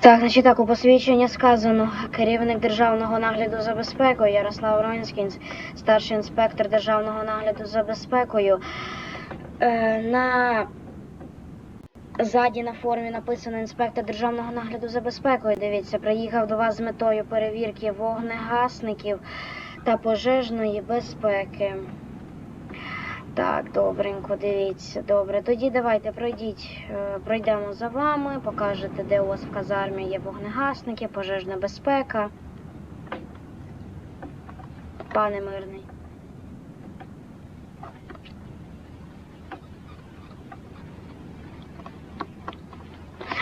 Так, значить так, у посвідченні сказано керівник державного нагляду за безпекою Ярослав Ронський, інс- старший інспектор державного нагляду за безпекою. Е, на ззаді на формі написано інспектор державного нагляду за безпекою. Дивіться, приїхав до вас з метою перевірки вогнегасників та пожежної безпеки. Так, добренько, дивіться, добре. Тоді давайте пройдіть, е, пройдемо за вами, покажете, де у вас в казармі є вогнегасники, пожежна безпека. Пане мирний.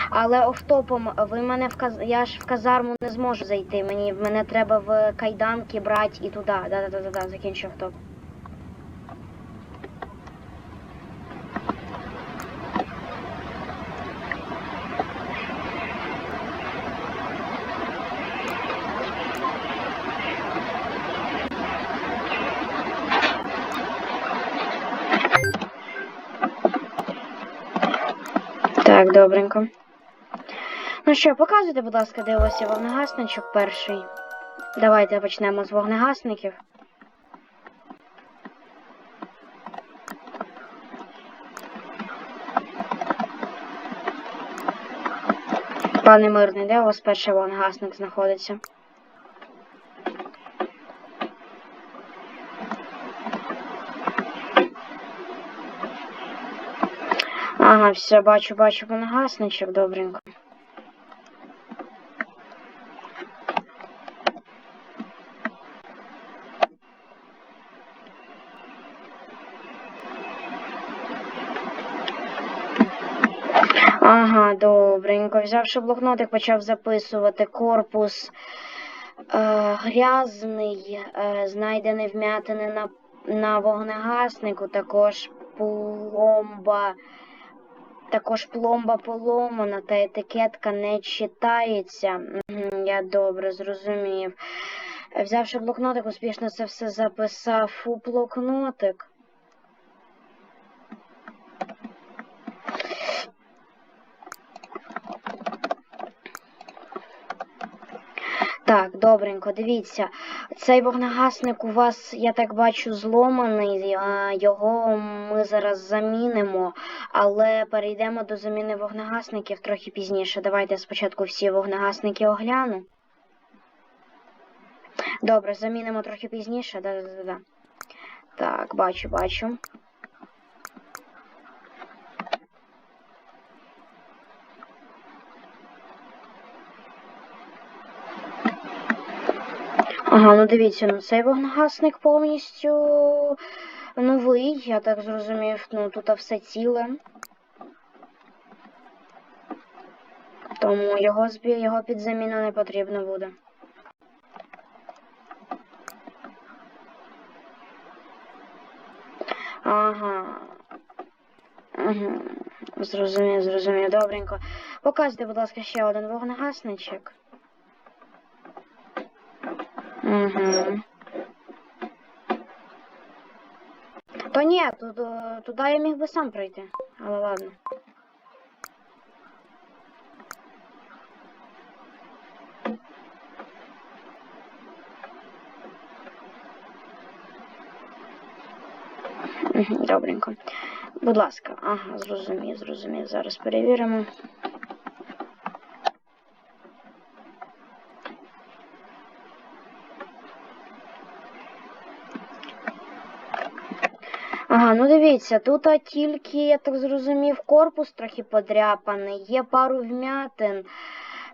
Але офтопом, ви мене в каз... я ж в казарму не зможу зайти. Мені мене треба в кайданки брати і туди. Да-да-да, закінчу офтоп. Так, добренько. Ну що, показуйте, будь ласка, де у вас є вогнегасничок перший. Давайте почнемо з вогнегасників. Пане мирний, де у вас перший вогнегасник знаходиться? Ага, все, бачу, бачу вогнегасничок, добренько. Ага, добренько. Взявши блокнотик, почав записувати корпус е, грязний, е, знайдені вмятини на, на вогнегаснику, також пломба, також пломба поломана та етикетка не читається. Я добре зрозумів. Взявши блокнотик, успішно це все записав у блокнотик. Так, добренько, дивіться. Цей вогнегасник у вас, я так бачу, зломаний. Його ми зараз замінимо, але перейдемо до заміни вогнегасників трохи пізніше. Давайте спочатку всі вогнегасники огляну. Добре, замінимо трохи пізніше. Да-да-да. Так, бачу, бачу. Ага, ну дивіться, ну цей вогнегасник повністю новий, я так зрозумів, ну тут все ціле. Тому його його під заміну не потрібно буде. Ага. Угу. Зрозумів, зрозумів, добренько. Показуйте, будь ласка, ще один вогнегасничок. Угу. То ні, туди я міг би сам пройти, але ладно. Добренько. Будь ласка, ага, зрозумів, зрозумів. Зараз перевіримо. Ага, ну дивіться, тут тільки, я так зрозумів, корпус трохи подряпаний, є пару вмятин.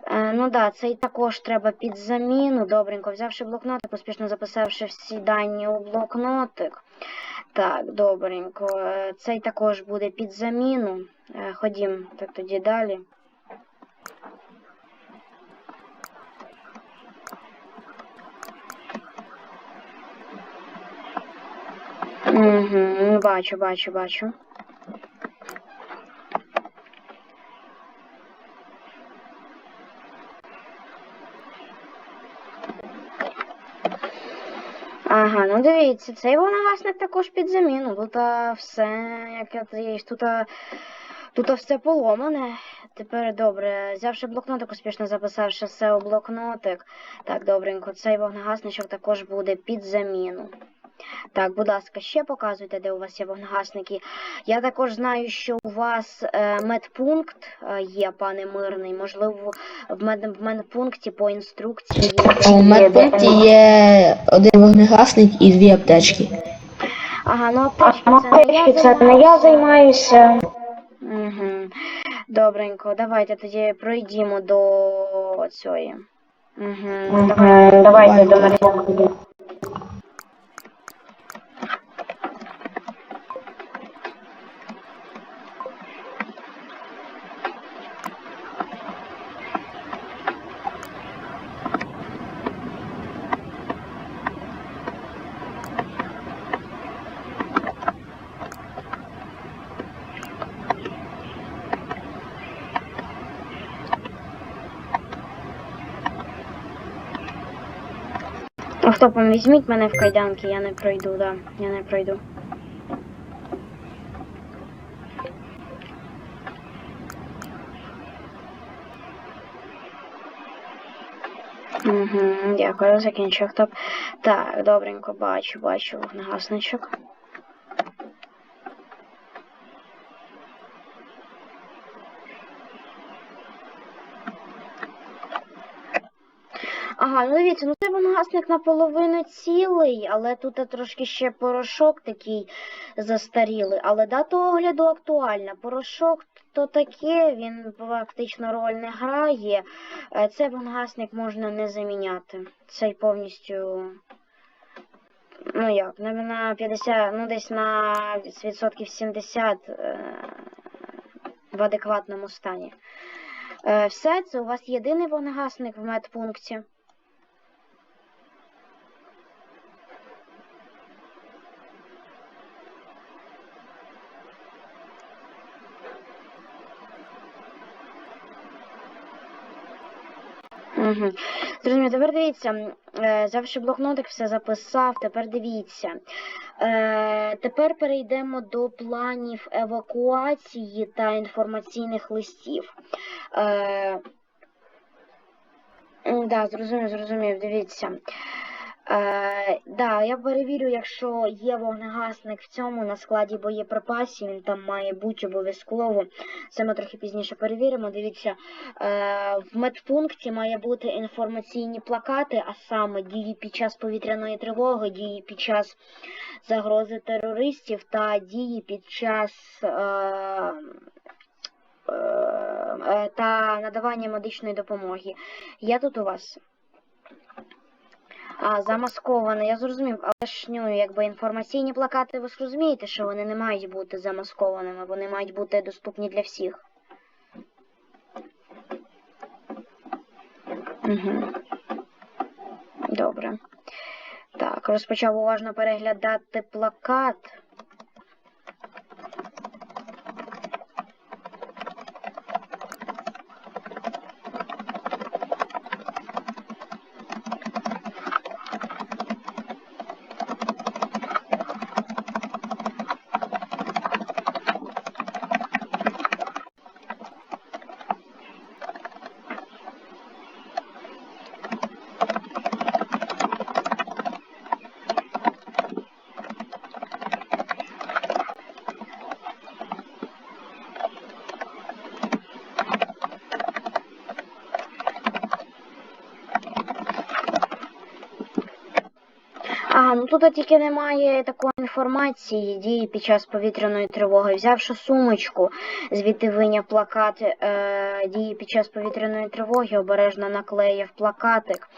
Е, ну да, цей також треба під заміну. Добренько, взявши блокнотик, поспішно записавши всі дані у блокнотик. Так, добренько. Е, Цей також буде під заміну. Е, Ходім так тоді далі. Угу, бачу, бачу, бачу. Ага, ну дивіться, цей вогнегасник також під заміну. Тут все, як я тут, тут все поломане. тепер добре. Взявши блокнотик, успішно записавши все у блокнотик. Так, добренько, цей вогнегасничок також буде під заміну. Так, будь ласка, ще показуйте, де у вас є вогнегасники. Я також знаю, що у вас е, медпункт е, є, пане мирний. Можливо, в, мед, в медпункті по інструкції є. У медпункті є один вогнегасник і дві аптечки. Ага, ну аптечки це не я аптечки це не я займаюся. Угу. Добренько, давайте тоді пройдімо до цієї. Угу. Мгм, Давайте до медпункту. Автопом візьміть мене в кайданки, я не пройду, да. Я не пройду. Угу, дякую, закінчив топ. Так, добренько, бачу, бачу вогнегасничок. Ага, ну дивіться, ну це вогнегасник наполовину цілий, але тут трошки ще порошок такий застарілий. Але дата огляду актуальна. Порошок то таке, він практично роль не грає. Е, Цей вогнегасник можна не заміняти. Цей повністю. Ну як, на, на 50, ну десь на відсотків 70 е, в адекватному стані. Е, Все, це у вас єдиний вогнегасник в медпункті. Угу. Тепер дивіться, е, блокнотик, все записав, тепер дивіться. Е, тепер перейдемо до планів евакуації та інформаційних листів. Е, м, да, зрозумів, зрозумів, дивіться. Е, да, я перевірю, якщо є вогнегасник в цьому на складі боєприпасів, він там має бути обов'язково. Це ми трохи пізніше перевіримо. Дивіться, е, в медпункті має бути інформаційні плакати, а саме дії під час повітряної тривоги, дії під час загрози терористів та дії під час. Е, е, е, та надавання медичної допомоги. Я тут у вас. А, замасковане, я зрозумів, але ж ну, якби інформаційні плакати, ви ж розумієте, що вони не мають бути замаскованими, вони мають бути доступні для всіх. Угу. Добре. Так, розпочав уважно переглядати плакат. А, ну тут тільки немає такої інформації дії під час повітряної тривоги. Взявши сумочку, звідти виняв плакат е, дії під час повітряної тривоги, обережно наклеїв плакатик.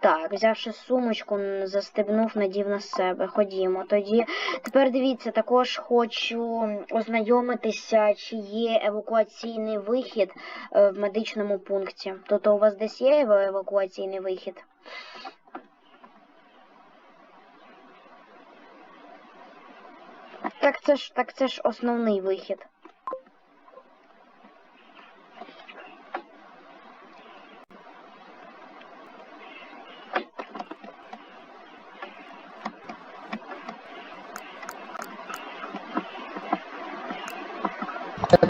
Так, взявши сумочку, застебнув, надів на себе. Ходімо. Тоді тепер дивіться, також хочу ознайомитися, чи є евакуаційний вихід е, в медичному пункті. Тобто у вас десь є евакуаційний вихід? Так це ж так це ж основний вихід.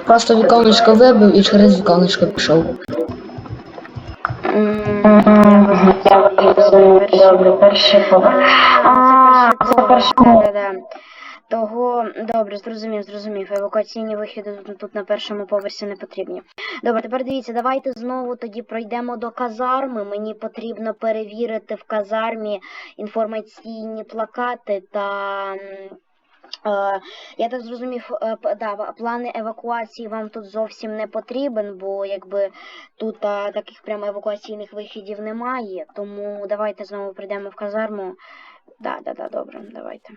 Просто віконечко вибив і через віконечко пішов. Я добре, перший поверх. А, це перший поверх. Того добре, зрозумів, зрозумів. Евакуаційні вихіди тут, тут на першому поверсі не потрібні. Добре, тепер дивіться, давайте знову тоді пройдемо до казарми. Мені потрібно перевірити в казармі інформаційні плакати та. Е, я так зрозумів, е, да, плани евакуації вам тут зовсім не потрібен, бо якби тут а, таких прямо евакуаційних вихідів немає. Тому давайте знову прийдемо в казарму. Да, да, да, добре, давайте.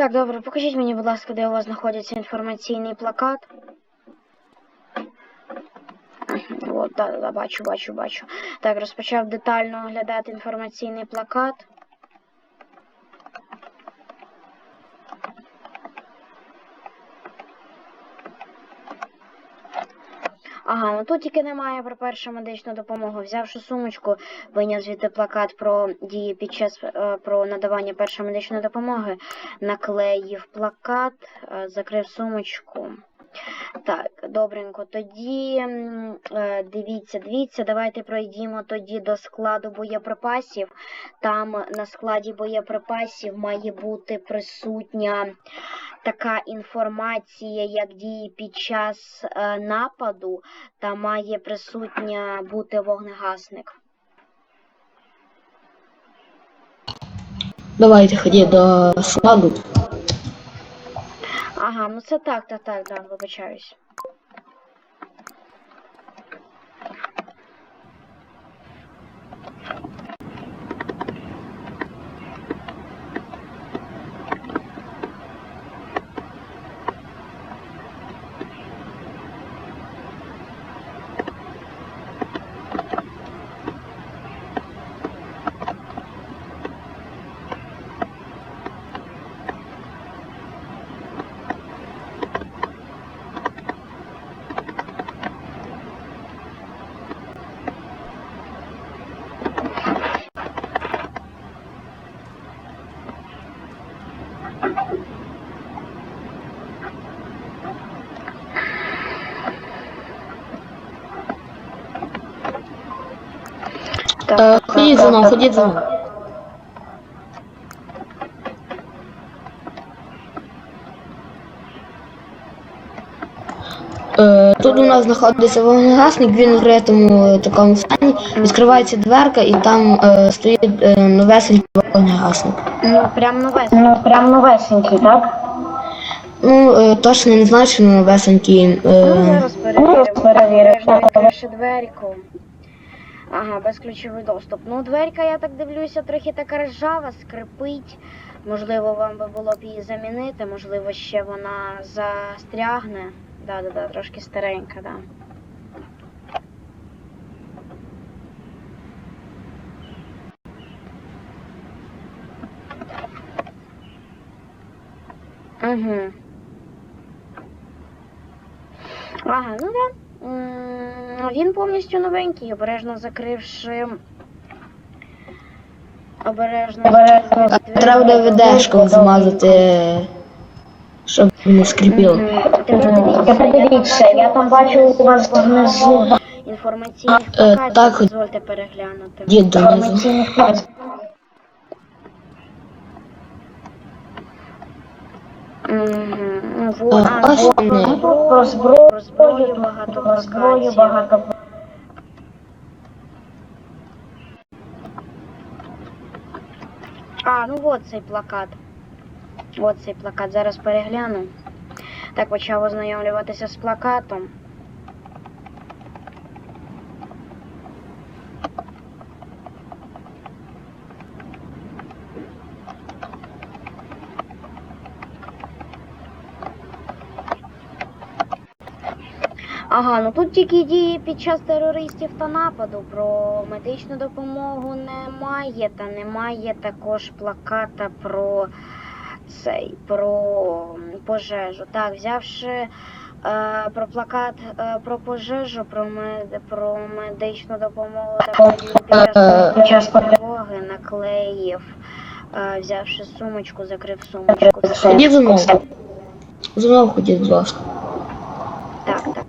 Так, добре, покажіть мені, будь ласка, де у вас знаходиться інформаційний плакат. От, да, да, бачу, бачу, бачу. Так, розпочав детально оглядати інформаційний плакат. Ага, ну тут тільки немає про першу медичну допомогу. Взявши сумочку, виняв звідти плакат про дії під час е, про надавання першої медичної допомоги, наклеїв плакат, е, закрив сумочку. Так, добренько. Тоді е, дивіться, дивіться, давайте пройдімо тоді до складу боєприпасів. Там на складі боєприпасів має бути присутня така інформація, як дії під час е, нападу, та має присутня бути вогнегасник. Давайте ході до складу. Ага, ну це так, так, так, да, вибачаюсь. Так, Е, ходіть за мною, ходіть за мною. Е, Тут у нас знаходиться вогнегасник, він в ритому такому стані. Відкривається дверка і там е, стоїть е, новесенький вогнегасник. Ну, прям нове. Ну, прям новесенький, так? Ну, е, точно не знаю, чи новесенький. Ну, Е, зараз перевіримо. зараз перевіримо. Обережно відкривши дверку. Ага, безключовий доступ. Ну, дверка, я так дивлюся, трохи така ржава, скрипить. Можливо, вам би було б її замінити, можливо, ще вона застрягне. Да, да, да, трошки старенька, да. Угу. Ага, ну да. Він повністю новенький, обережно закривши. Обережно Обережно. Треба буде ведешком змазати, щоб не скрипіло. Мгм. Тепер дивіться, я там бачу у вас внизу інформаційних Е, так, хоч- дозвольте переглянути. Дід донизу. інформаційних плакатів. Угу. Вот. А, А, ось вони. про зброю, Про зброю, про зброю багато про зброю багато. А, ну от цей плакат. От цей плакат. Зараз перегляну. Так, почав ознайомлюватися з плакатом. Ага, ну тут тільки дії під час терористів та нападу. Про медичну допомогу немає, та немає також плаката про цей про пожежу. Так, взявши е, про плакат е, про пожежу, про мед, про медичну допомогу та під час, під тривоги наклеїв, е, взявши сумочку, закрив сумочку. Ходіть за мною. За мною ходіть, будь ласка. Так, так,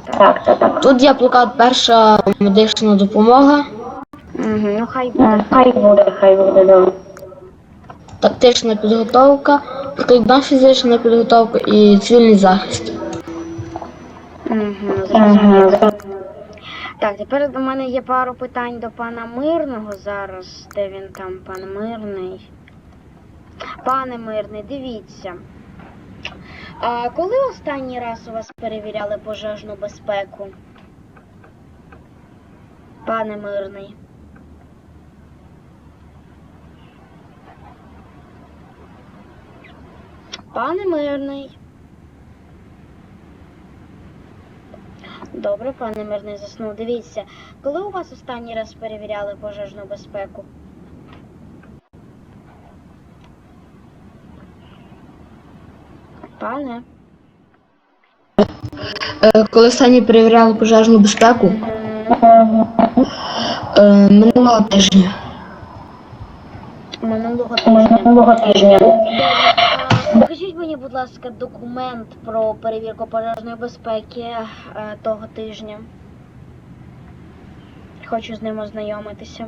Тут є плакат перша медична допомога, Угу, ну хай буде. Хай буде, хай буде, добре. тактична підготовка, прикладна фізична підготовка і цивільний захист. Угу, зрозуміло. Так, тепер до мене є пару питань до пана Мирного зараз. Де він там, пан Мирний? Пане Мирний, дивіться. А коли останній раз у вас перевіряли пожежну безпеку? Пане Мирний. Пане Мирний. Добре, пане Мирний заснув. Дивіться, коли у вас останній раз перевіряли пожежну безпеку? Пане? Е, Коли останні перевіряли пожежну безпеку, е, минулого тижня. Минулого тижня. Минулого тижня. Покажіть мені, будь ласка, документ про перевірку пожежної безпеки е, того тижня. Хочу з ним ознайомитися.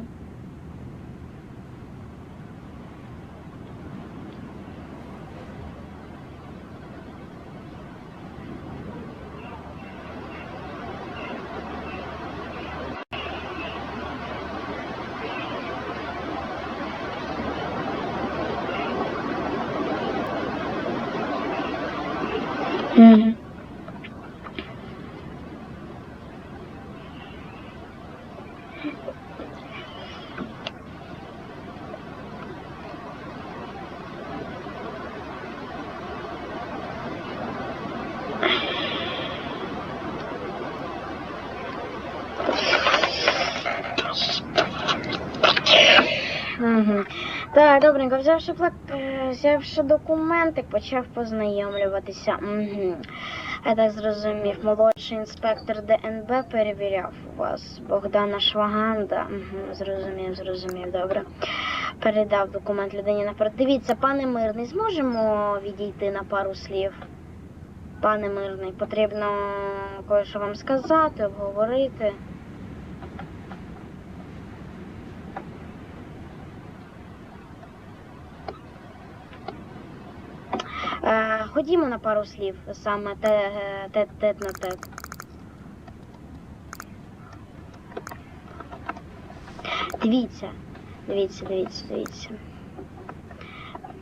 Так, добренько, взявши плак... е, взявши документик, почав познайомлюватися. Угу. Я так зрозумів, молодший інспектор ДНБ перевіряв вас. Богдана Шваганда. Зрозумів, зрозумів, добре. Передав документ людині наперед. Дивіться, пане Мирний, зможемо відійти на пару слів? Пане Мирний, потрібно кое-що вам сказати, обговорити. Е, ходімо на пару слів, саме те, тет, тет на тет. Дивіться, дивіться, дивіться, дивіться.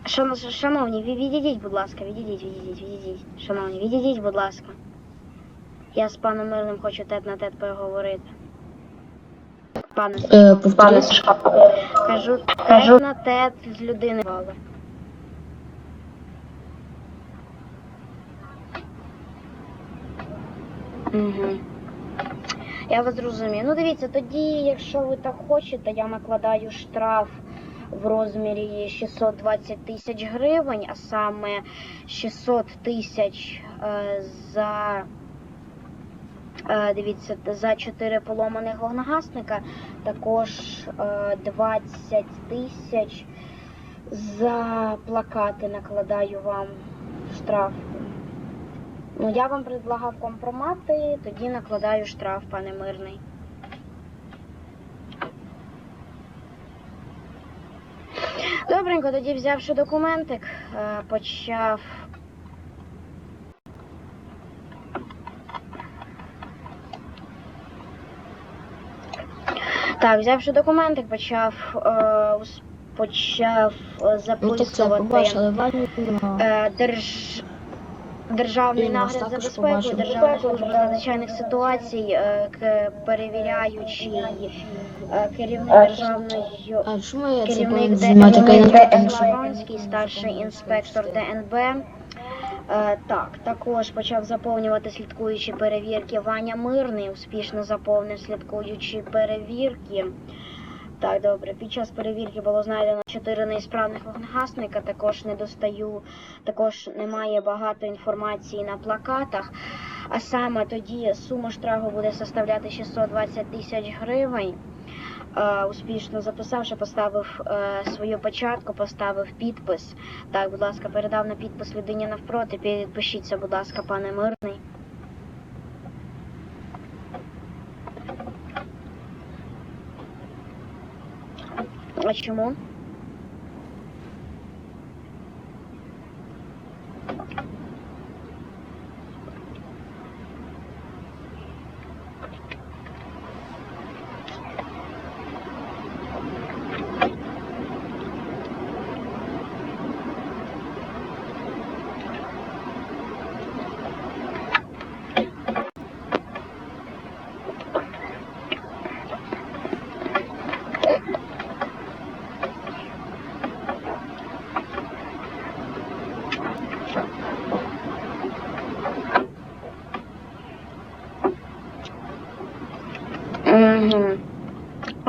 Шано- Шановні, відійдіть, будь ласка, відійдіть, відійдіть, відійдіть. Шановні, відійдіть, будь ласка. Я з паном Мирним хочу тет на тет поговорити. Пане, Е, Пане. Сашко. кажу, кажу- на тет з людини. Угу. Я вас зрозумію. Ну дивіться, тоді, якщо ви так хочете, я накладаю штраф в розмірі 620 тисяч гривень, а саме 600 тисяч е, за. е, Дивіться, за 4 поломаних вогнегасника, також е, 20 тисяч за плакати накладаю вам штраф. Ну, я вам предлагав компромати, тоді накладаю штраф, пане мирний. Добренько, тоді взявши документик, е, почав. Так, взявши документик, почав, е, почав е, Ну записувати. Держ... Державний І нагляд за безпекою. Державна служба надзвичайних ситуацій, е, перевіряючий е, керівник державної керівник ДНБ старший інспектор ДНБ. Е, так, також почав заповнювати слідкуючі перевірки Ваня Мирний, успішно заповнив слідкуючі перевірки. Так, добре. Під час перевірки було знайдено чотири неісправних вогнегасника. Також не достаю, також немає багато інформації на плакатах. А саме тоді сума штрафу буде составляти 620 тисяч гривень. Е, успішно записавши, поставив е, свою початку, поставив підпис. Так, будь ласка, передав на підпис людині навпроти. Підпишіться, будь ласка, пане мирний. А чому?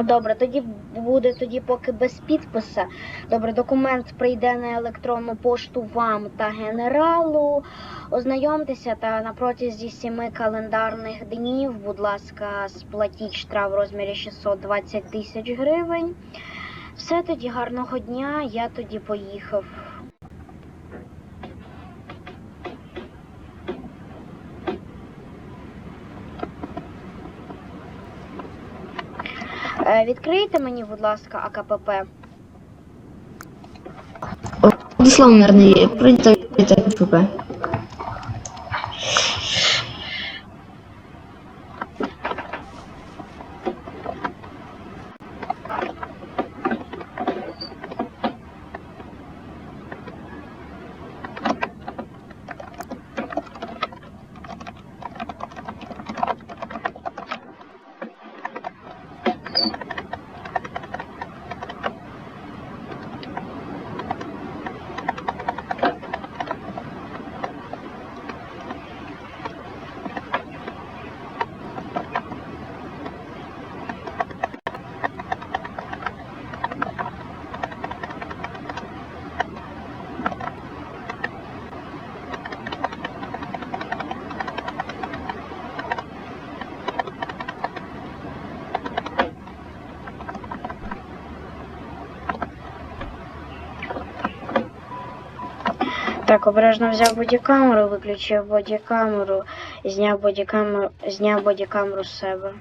Добре, тоді буде тоді поки без підписа. Добре, документ прийде на електронну пошту вам та генералу. Ознайомтеся та на протязі сіми календарних днів, будь ласка, сплатіть штраф в розмірі 620 тисяч гривень. Все тоді гарного дня. Я тоді поїхав. Відкрийте мені, будь ласка, АКПП. Владислав Мирний, прийдіть КПП. Так, обережно взяв бодікамеру, виключив бодікамеру, зняв бодікамеру, зняв бодікамеру з себе.